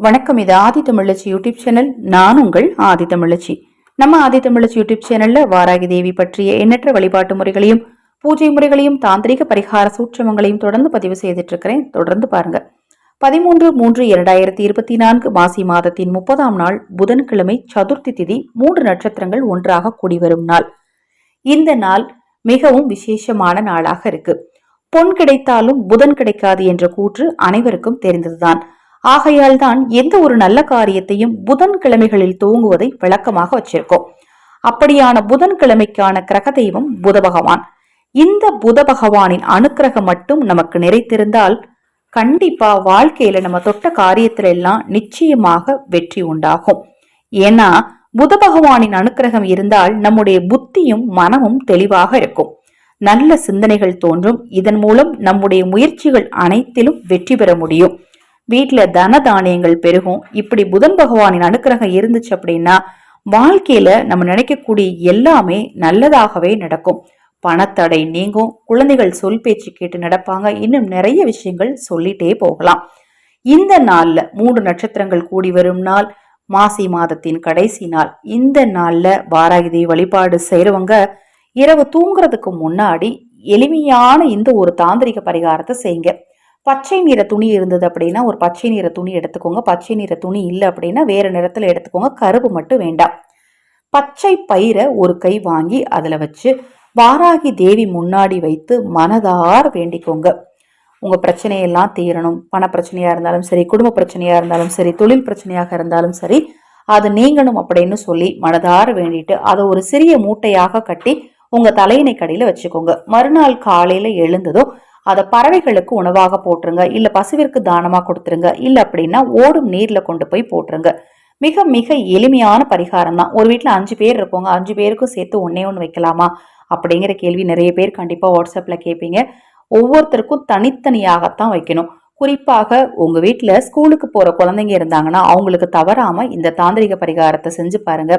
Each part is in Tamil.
வணக்கம். இது ஆதி தமிழச்சி யூடியூப் சேனல். நான் உங்கள் ஆதி தமிழச்சி. நம்ம ஆதி தமிழச்சி யூடியூப் சேனல்ல வாராகி தேவி பற்றிய எண்ணற்ற வழிபாட்டு முறைகளையும் பூஜை முறைகளையும் தாந்திரிக பரிகார சூட்சமங்களையும் தொடர்ந்து பதிவு செய்துட்டு இருக்கிறேன் தொடர்ந்து பாருங்க. பதிமூன்று மூன்று இரண்டாயிரத்தி இருபத்தி நான்கு மாசி மாதத்தின் முப்பதாம் நாள் புதன்கிழமை சதுர்த்தி திதி மூன்று நட்சத்திரங்கள் ஒன்றாக கூடி வரும் நாள். இந்த நாள் மிகவும் விசேஷமான நாளாக இருக்கு. பொன் கிடைத்தாலும் புதன் கிடைக்காது என்ற கூற்று அனைவருக்கும் தெரிந்ததுதான். ஆகையால் தான் எந்த ஒரு நல்ல காரியத்தையும் புதன் கிழமைகளில் துவங்குவதை விளக்கமாக வச்சிருக்கோம். அப்படியான புதன் கிழமைக்கான கிரக தெய்வம் புத பகவான் இந்த புத பகவானின் அனுக்கிரகம் மட்டும் நமக்கு நிறைத்திருந்தால் கண்டிப்பா வாழ்க்கையில நம்ம தொட்ட காரியத்துல எல்லாம் நிச்சயமாக வெற்றி உண்டாகும். ஏன்னா புத பகவானின் அனுக்கிரகம் இருந்தால் நம்முடைய புத்தியும் மனமும் தெளிவாக இருக்கும். நல்ல சிந்தனைகள் தோன்றும். இதன் மூலம் நம்முடைய முயற்சிகள் அனைத்திலும் வெற்றி பெற முடியும். வீட்டில் தன தானியங்கள் பெருகும். இப்படி புதன் பகவானின் அனுக்கிரகம் இருந்துச்சு அப்படின்னா வாழ்க்கையில நம்ம நினைக்கக்கூடிய எல்லாமே நல்லதாகவே நடக்கும். பணத்தடை நீங்கும். குழந்தைகள் சொல் பேச்சு கேட்டு நடப்பாங்க. இன்னும் நிறைய விஷயங்கள் சொல்லிட்டே போகலாம். இந்த நாள்ல மூன்று நட்சத்திரங்கள் கூடி வரும் நாள் மாசி மாதத்தின் கடைசி நாள். இந்த நாள்ல வாராகிதை வழிபாடு செய்யறவங்க இரவு தூங்குறதுக்கு முன்னாடி எளிமையான இந்த ஒரு தாந்திரிக பரிகாரத்தை செய்யுங்க. பச்சை நிற துணி இருந்தது அப்படின்னா ஒரு பச்சை நிற துணி எடுத்துக்கோங்க. பச்சை நிற துணி இல்லை அப்படின்னா வேறு நிறத்தில் எடுத்துக்கோங்க. கருப்பு மட்டும் வேண்டாம். பச்சை பயிரை ஒரு கை வாங்கி அதில் வச்சு வாராகி தேவி முன்னாடி வைத்து மனதார் வேண்டிக்கோங்க. உங்கள் பிரச்சனையெல்லாம் தீரணும். பண பிரச்சனையாக இருந்தாலும் சரி குடும்ப பிரச்சனையாக இருந்தாலும் சரி தொழில் பிரச்சனையாக இருந்தாலும் சரி அது நீங்கணும் அப்படின்னு சொல்லி மனதார வேண்டிட்டு அதை ஒரு சிறிய மூட்டையாக கட்டி உங்கள் தலையினை கடையில் வச்சுக்கோங்க. மறுநாள் காலையில் எழுந்ததும் அதை பறவைகளுக்கு உணவாக போட்டுருங்க. இல்லை பசுவிற்கு தானமாக கொடுத்துருங்க. இல்லை அப்படின்னா ஓடும் நீரில் கொண்டு போய் போட்டுருங்க. மிக மிக எளிமையான பரிகாரம் தான். ஒரு வீட்டில் அஞ்சு பேர் இருப்போங்க. அஞ்சு பேருக்கும் சேர்த்து ஒன்னே ஒன்று வைக்கலாமா? அப்படிங்கிற கேள்வி நிறைய பேர் கண்டிப்பாக வாட்ஸ்அப்பில் கேட்பீங்க ஒவ்வொருத்தருக்கும் தனித்தனியாகத்தான் வைக்கணும். குறிப்பாக உங்கள் வீட்டில் ஸ்கூலுக்கு போகிற குழந்தைங்க இருந்தாங்கன்னா அவங்களுக்கு தவறாமல் இந்த தாந்திரிக பரிகாரத்தை செஞ்சு பாருங்க.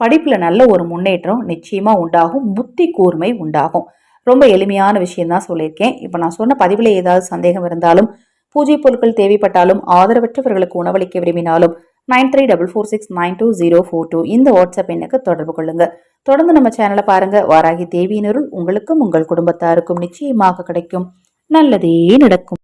படிப்பில் நல்ல ஒரு முன்னேற்றம் நிச்சயமாக உண்டாகும். புத்தி கூர்மை உண்டாகும். ரொம்ப எளிமையான விஷயம் தான் சொல்லியிருக்கேன். இப்போ நான் சொன்ன பதிவில் ஏதாவது சந்தேகம் இருந்தாலும் பூஜை பொருட்கள் தேவைப்பட்டாலும் ஆதரவற்றவர்களுக்கு உணவளிக்க விரும்பினாலும் nine three double four six nine two zero four two இந்த வாட்ஸ்அப் எண்ணுக்கு தொடர்பு கொள்ளுங்க. தொடர்ந்து நம்ம சேனலை பாருங்க. வாராகி தேவியினருள் உங்களுக்கும் உங்கள் குடும்பத்தாருக்கும் நிச்சயமாக கிடைக்கும். நல்லதே நடக்கும்.